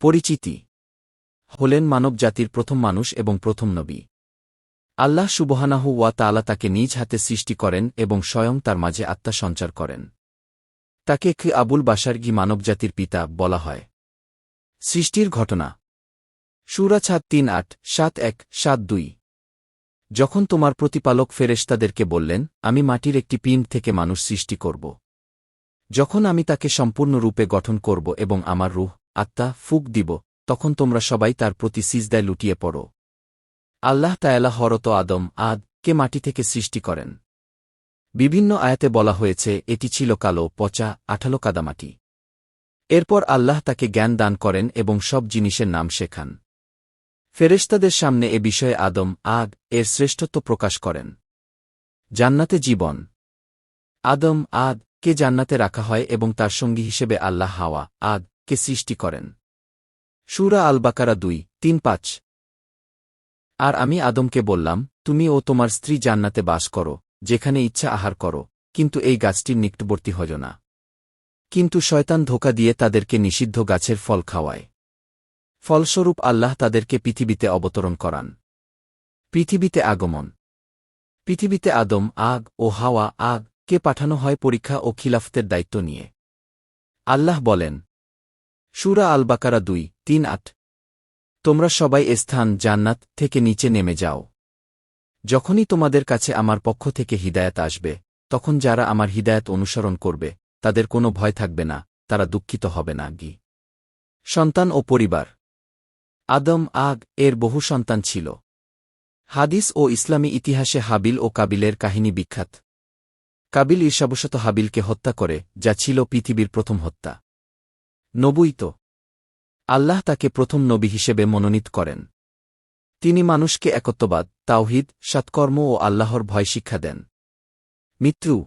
পরিচিতি হলেন মানবজাতির প্রথম মানুষ এবং প্রথম নবী। আল্লাহ সুবহানাহু ওয়া তাআলা তাকে নিজ হাতে সৃষ্টি করেন এবং স্বয়ং তার মাঝে আত্মা সঞ্চার করেন। তাকে কি আবুল বাসার গি মানবজাতির পিতা বলা হয়। সৃষ্টির ঘটনা। সুরা ছাদ তিন আট, সাত এক, সাত দুই। যখন তোমার প্রতিপালক ফেরেশতাদেরকে বললেন, আমি মাটির একটি পিণ্ড থেকে মানুষ সৃষ্টি করব। যখন আমি তাকে সম্পূর্ণরূপে গঠন করব এবং আমার রুহ আত্মা ফুক দিব, তখন তোমরা সবাই তার প্রতি সিজদায় লুটিয়ে পড়ো। আল্লাহ তায়ালা হরত আদম, আদ, কে মাটি থেকে সৃষ্টি করেন। বিভিন্ন আয়াতে বলা হয়েছে, এটি ছিল কালো, পচা, আঠালো কাদামাটি। এরপর আল্লাহ তাকে জ্ঞান দান করেন এবং সব জিনিসের নাম শেখান। ফেরেশতাদের সামনে এ বিষয়ে আদম আগ এর শ্রেষ্ঠত্ব প্রকাশ করেন। জান্নাতে জীবন। আদম, আদ, কে জান্নাতে রাখা হয় এবং তার সঙ্গী হিসেবে আল্লাহ হাওয়া, আদ কে সৃষ্টি করেন। সুরা আল বাকারা দুই, তিন, পাঁচ। আর আমি আদমকে বললাম, তুমি ও তোমার স্ত্রী জান্নাতে বাস করো, যেখানে ইচ্ছা আহার করো, কিন্তু এই গাছটির নিকটবর্তী হজ না। কিন্তু শয়তান ধোকা দিয়ে তাদেরকে নিষিদ্ধ গাছের ফল খাওয়ায়। ফলস্বরূপ আল্লাহ তাদেরকে পৃথিবীতে অবতরণ করান। পৃথিবীতে আগমন। পৃথিবীতে আদম, আগ ও হাওয়া, আগ কে পাঠানো হয় পরীক্ষা ও খিলাফতের দায়িত্ব নিয়ে। আল্লাহ বলেন সুরা আল বাকারা দুই, তিন, আট। তোমরা সবাই স্থান জান্নাত থেকে নিচে নেমে যাও। যখনই তোমাদের কাছে আমার পক্ষ থেকে হিদায়াত আসবে, তখন যারা আমার হিদায়াত অনুসরণ করবে, তাদের কোনো ভয় থাকবে না, তারা দুঃখিত হবে না, গি। সন্তান ও পরিবার। আদম, আগ, এর বহু সন্তান ছিল। হাদিস ও ইসলামী ইতিহাসে হাবিল ও কাবিলের কাহিনী বিখ্যাত। কাবিল ঈর্ষাবশত হাবিলকে হত্যা করে, যা ছিল পৃথিবীর প্রথম হত্যা। নবুইত। আল্লাহ তাকে প্রথম নবী হিসেবে মনোনীত করেন। তিনি মানুষকে একত্ববাদ, তাওহিদ, সৎকর্ম ও আল্লাহর ভয় শিক্ষা দেন। মৃত্যু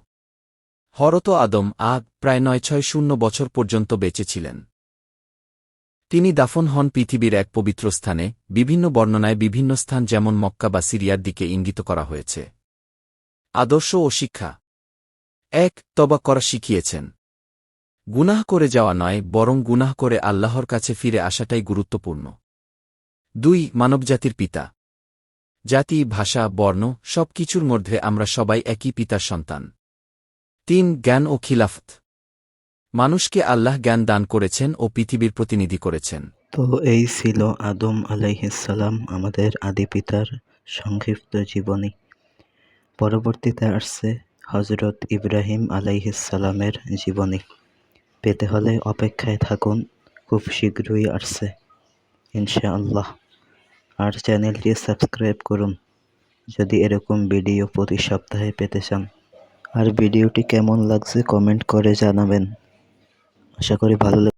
হরত আদম আগ প্রায় নয় ছয় শূন্য বছর পর্যন্ত বেঁচেছিলেন তিনি দাফন হন পৃথিবীর এক পবিত্র স্থানে, বিভিন্ন বর্ণনায় বিভিন্ন স্থান যেমন মক্কা বা সিরিয়ার দিকে ইঙ্গিত করা হয়েছে। আদর্শ ও শিক্ষা। এক, তবা করা শিখিয়েছেন। গুনাহ করে যাওয়া নয়, বরং গুনাহ করে আল্লাহর কাছে ফিরে আসাটাই গুরুত্বপূর্ণ। দুই, মানবজাতির পিতা। জাতি, ভাষা, বর্ণ সব কিছুর মধ্যে আমরা সবাই একই পিতার সন্তান। তিন, জ্ঞান ও খিলাফত। মানুষকে আল্লাহ জ্ঞান দান করেছেন ও পৃথিবীর প্রতিনিধি করেছেন। তো এই ছিল আদম আলাইহিসসালাম, আমাদের আদি পিতার সংক্ষিপ্ত জীবনী। পরবর্তীতে আসছে হজরত ইব্রাহিম আলাইহিসসালামের জীবনী। পেতে হলে অপেক্ষায় থাকুন, খুব শীঘ্রই আসছে, ইনশাআল্লাহ। আর চ্যানেলটি সাবস্ক্রাইব করুন, যদি এরকম ভিডিও প্রতি সপ্তাহে পেতে চান। আর ভিডিওটি কেমন লাগছে কমেন্ট করে জানাবেন। আশা করি ভালো